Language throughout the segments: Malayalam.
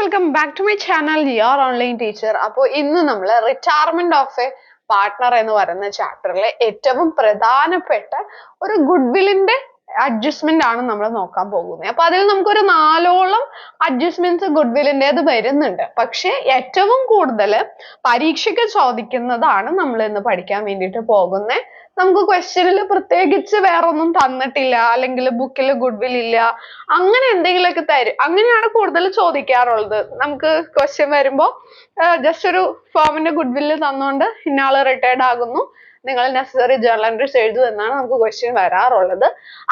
Welcome back to my channel your online teacher അപ്പോൾ ഇന്ന് നമ്മൾ റിട്ടയർമെന്റ് ഓഫ് എ പാർട്ട്ണർ എന്ന് പറയുന്ന ചാപ്റ്ററിലെ ഏറ്റവും പ്രധാനപ്പെട്ട ഒരു ഗുഡ് വില്ലിന്റെ അഡ്ജസ്റ്റ്മെന്റ് ആണ് നമ്മൾ നോക്കാൻ പോകുന്നത്. അപ്പൊ അതിൽ നമുക്കൊരു നാലോളം അഡ്ജസ്റ്റ്മെന്റ്സ് ഗുഡ് വില്ലിന്റെത് വരുന്നുണ്ട്. പക്ഷെ ഏറ്റവും കൂടുതൽ പരീക്ഷയ്ക്ക് ചോദിക്കുന്നതാണ് നമ്മൾ ഇന്ന് പഠിക്കാൻ വേണ്ടിയിട്ട് പോകുന്നത് നമുക്ക് ക്വസ്റ്റ്യനിൽ പ്രത്യേകിച്ച് വേറെ ഒന്നും തന്നിട്ടില്ല. അല്ലെങ്കിൽ ബുക്കിൽ ഗുഡ് വിൽ ഇല്ല. അങ്ങനെ എന്തെങ്കിലുമൊക്കെ തരും. അങ്ങനെയാണ് കൂടുതൽ ചോദിക്കാറുള്ളത്. നമുക്ക് ക്വസ്റ്റ്യൻ വരുമ്പോൾ ജസ്റ്റ് ഒരു ഫോമിന്റെ ഗുഡ് വില്ല് തന്നുകൊണ്ട് ഇന്നയാൾ റിട്ടയർഡ് ആകുന്നു. നിങ്ങൾ നെസസറി ജേർണൽ എൻട്രീസ് എഴുതു എന്നാണ് നമുക്ക് ക്വസ്റ്റ്യൻ വരാറുള്ളത്.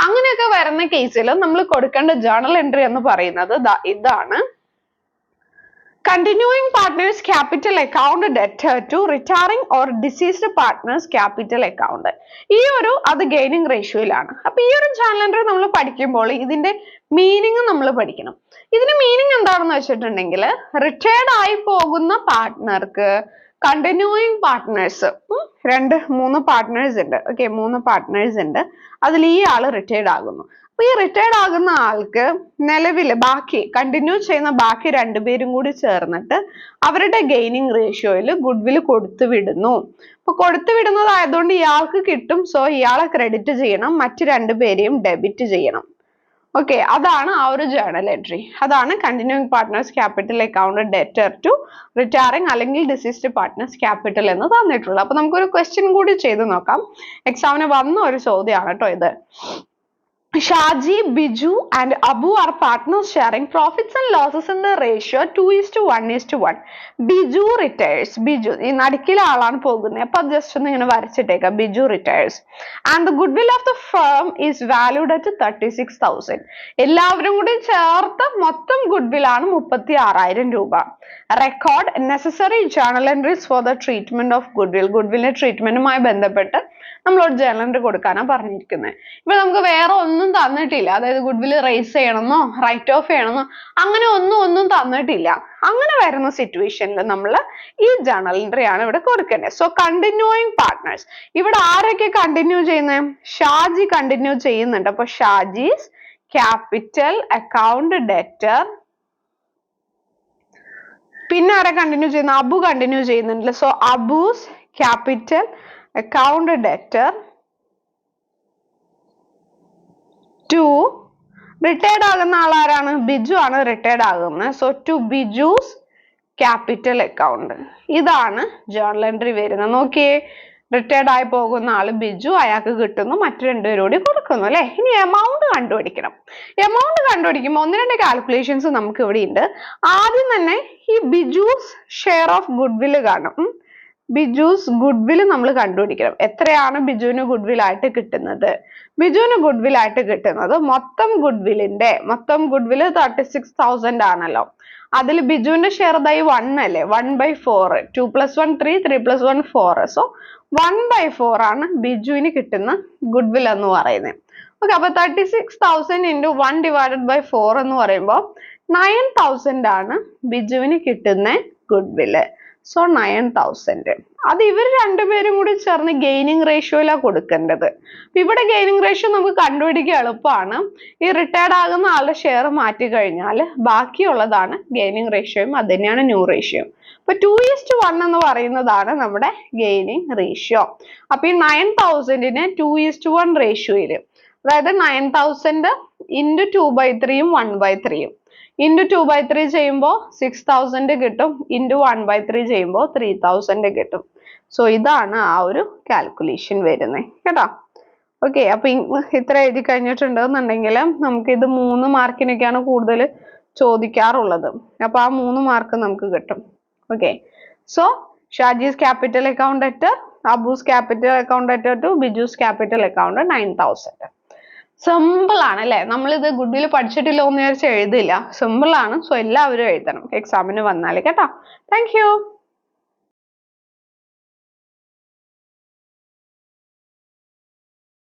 അങ്ങനെയൊക്കെ വരുന്ന കേസിൽ നമ്മൾ കൊടുക്കേണ്ട ജേർണൽ എൻട്രി എന്ന് പറയുന്നത് ഇതാണ്. Continuing partners capital account debt to retiring or deceased partners capital account ഈ ഒരു അത് ഗെയിനിങ് റേഷ്യോയിലാണ് അപ്പൊ ഈ ഒരു എൻട്രി നമ്മൾ പഠിക്കുമ്പോൾ ഇതിന്റെ മീനിങ് നമ്മൾ പഠിക്കണം. ഇതിന്റെ മീനിങ് എന്താണെന്ന് വെച്ചിട്ടുണ്ടെങ്കിൽ റിട്ടയർഡ് ആയി പോകുന്ന പാർട്ട്ണർക്ക് കണ്ടിന്യൂയിങ് പാർട്ട്നേഴ്സ് രണ്ട് മൂന്ന് പാർട്ട്നേഴ്സ് ഉണ്ട്. ഓക്കെ മൂന്ന് പാർട്ട്നേഴ്സ് ഉണ്ട്. അതിൽ ഈ ആൾ റിട്ടയർഡ് ആകുന്നു. അപ്പൊ ഈ റിട്ടയർഡ് ആകുന്ന ആൾക്ക് നിലവിൽ ബാക്കി കണ്ടിന്യൂ ചെയ്യുന്ന ബാക്കി രണ്ടുപേരും കൂടി ചേർന്നിട്ട് അവരുടെ ഗെയിനിങ് റേഷ്യോയിൽ ഗുഡ് വിൽ കൊടുത്തു വിടുന്നു. അപ്പൊ കൊടുത്തു വിടുന്നതായതുകൊണ്ട് ഇയാൾക്ക് കിട്ടും. സോ ഇയാളെ ക്രെഡിറ്റ് ചെയ്യണം. മറ്റു രണ്ടുപേരെയും ഡെബിറ്റ് ചെയ്യണം. ഓക്കെ അതാണ് ആ ഒരു ജേർണൽ എൻട്രി അതാണ് continuing partners capital account debtor to retiring അല്ലെങ്കിൽ ഡിസീസ്ഡ് പാർട്ട്നേഴ്സ് ക്യാപിറ്റൽ എന്ന് തന്നിട്ടുള്ളത്. അപ്പൊ നമുക്കൊരു ക്വസ്റ്റ്യൻ കൂടി ചെയ്തു നോക്കാം. എക്സാമിന് വന്ന ഒരു ചോദ്യമാണ് കേട്ടോ ഇത്. Shaji, Biju and Abu are partners sharing profits and losses in the ratio 2 is to 1 is to 1. Biju retires Biju ഈ നടുക്കിലെ ആളാണ് പോകുന്നത്. അപ്പൊ ജസ്റ്റ് ഒന്ന് ഇങ്ങനെ വരച്ചിട്ടേക്കാം. Biju retires and the good will of the firm is valued at thirty six thousand എല്ലാവരും കൂടി ചേർത്ത് മൊത്തം ഗുഡ് വിൽ ആണ് മുപ്പത്തി ആറായിരം രൂപ. Record necessary journal entries for the treatment of good will good വില്ലിന്റെ ട്രീറ്റ്മെന്റുമായി ബന്ധപ്പെട്ട് നമ്മളോട് ജേണൽ എൻട്രി കൊടുക്കാനാണ് പറഞ്ഞിരിക്കുന്നത്. ഇപ്പൊ നമുക്ക് വേറെ ഒന്നും തന്നിട്ടില്ല. അതായത് ഗുഡ് വിൽ റേസ് ചെയ്യണമെന്നോ റൈറ്റ് ഓഫ് ചെയ്യണമെന്നോ അങ്ങനെ ഒന്നും ഒന്നും തന്നിട്ടില്ല. അങ്ങനെ വരുന്ന സിറ്റുവേഷനിൽ നമ്മൾ ഈ ജേർണൽ എൻട്രി ആണ് ഇവിടെ കൊടുക്കേണ്ടത്. സോ കണ്ടിന്യൂയിങ് പാർട്ട്നേഴ്സ് ഇവിടെ ആരൊക്കെ കണ്ടിന്യൂ ചെയ്യുന്നത് ഷാജി കണ്ടിന്യൂ ചെയ്യുന്നുണ്ട്. അപ്പൊ ഷാജീസ് ക്യാപിറ്റൽ അക്കൗണ്ട് ഡെറ്റർ പിന്നെ ആരെ കണ്ടിന്യൂ ചെയ്യുന്ന അബു കണ്ടിന്യൂ ചെയ്യുന്നുണ്ടല്ലോ. So Abu's capital account debtor to retired ആകുന്ന ആൾ ആരാണ് ബിജു ആണ് റിട്ടയർഡ് ആകുന്നത് so to Biju's capital account ഇതാണ് ജേണൽ എൻട്രി വരുന്നത്. നോക്കിയേ റിട്ടയർഡ് ആയി പോകുന്ന ആൾ ബിജു അയാൾക്ക് കിട്ടുന്നു മറ്റു രണ്ടുപേരോടി കൂടി കൊടുക്കുന്നു അല്ലെ? ഇനി എമൗണ്ട് കണ്ടുപിടിക്കണം. എമൗണ്ട് കണ്ടുപിടിക്കുമ്പോൾ ഒന്ന് രണ്ട് കാൽക്കുലേഷൻസ് നമുക്ക് ഇവിടെ ഉണ്ട് ആദ്യം തന്നെ ഈ Biju's share of good will കാണും. ബിജുസ് ഗുഡ്വിൽ നമ്മൾ കണ്ടുപിടിക്കണം. എത്രയാണ് ബിജുവിന് ഗുഡ്വിൽ ആയിട്ട് കിട്ടുന്നത്? ബിജുവിന് ഗുഡ്വിൽ ആയിട്ട് കിട്ടുന്നത് മൊത്തം ഗുഡ്വിലിന്റെ മൊത്തം good will thirty six thousand ആണല്ലോ. അതിൽ ബിജുവിന്റെ ഷെയർ ദായി വൺ അല്ലേ? One by four two plus one three three plus one four so one by four ആണ് ബിജുവിന് കിട്ടുന്ന ഗുഡ്വിൽ എന്ന് പറയുന്നത് ഓക്കെ അപ്പൊ thirty six thousand into one divided by four എന്ന് പറയുമ്പോൾ നയൻ തൗസൻഡ് ആണ് ബിജുവിന് കിട്ടുന്ന ഗുഡ് വില്ല് സോ നയൻ തൗസൻഡ് അത് ഇവർ രണ്ടുപേരും കൂടി ചേർന്ന് ഗെയിനിങ് റേഷ്യോയിലാണ് കൊടുക്കേണ്ടത്. ഇവിടെ ഗെയിനിങ് റേഷ്യോ നമുക്ക് കണ്ടുപിടിക്കാൻ എളുപ്പമാണ്. ഈ റിട്ടയർഡ് ആകുന്ന ആളുടെ ഷെയർ മാറ്റി കഴിഞ്ഞാൽ ബാക്കിയുള്ളതാണ് ഗെയിനിങ് റേഷ്യോയും അത് തന്നെയാണ് ന്യൂ റേഷ്യോയും അപ്പൊ ടു ഈസ്റ്റ് വൺ എന്ന് പറയുന്നതാണ് നമ്മുടെ ഗെയിനിങ് റേഷ്യോ അപ്പൊ ഈ നയൻ തൗസൻഡിന് ടു ഈസ്റ്റ് വൺ റേഷ്യോയിൽ അതായത് nine thousand into two by ത്രീയും വൺ ബൈ ത്രീയും ഇന്റു ടു ബൈ ത്രീ ചെയ്യുമ്പോൾ സിക്സ് തൗസൻഡ് കിട്ടും. ഇന്റു വൺ ബൈ ത്രീ ചെയ്യുമ്പോൾ ത്രീ തൗസൻഡ് കിട്ടും. സോ ഇതാണ് ആ ഒരു കാൽക്കുലേഷൻ വരുന്നത് കേട്ടോ? ഓക്കെ അപ്പൊ ഇത്ര എഴുതി കഴിഞ്ഞിട്ടുണ്ടെന്നുണ്ടെങ്കിൽ നമുക്ക് ഇത് മൂന്ന് മാർക്കിനൊക്കെയാണ് കൂടുതൽ ചോദിക്കാറുള്ളത്. അപ്പൊ ആ മൂന്ന് മാർക്ക് നമുക്ക് കിട്ടും. Okay so Shaji's capital account at Abu's capital account at to Biju's capital account nine thousand simple ആണ് അല്ലെ? നമ്മളിത് ഗുഡ്വിൽ പഠിച്ചിട്ടില്ല എന്ന് വിചാരിച്ച് എഴുതില്ല. സിമ്പിൾ ആണ്. സോ എല്ലാവരും എഴുതണം. എക്സാമിന് വന്നാൽ കേട്ടോ? താങ്ക്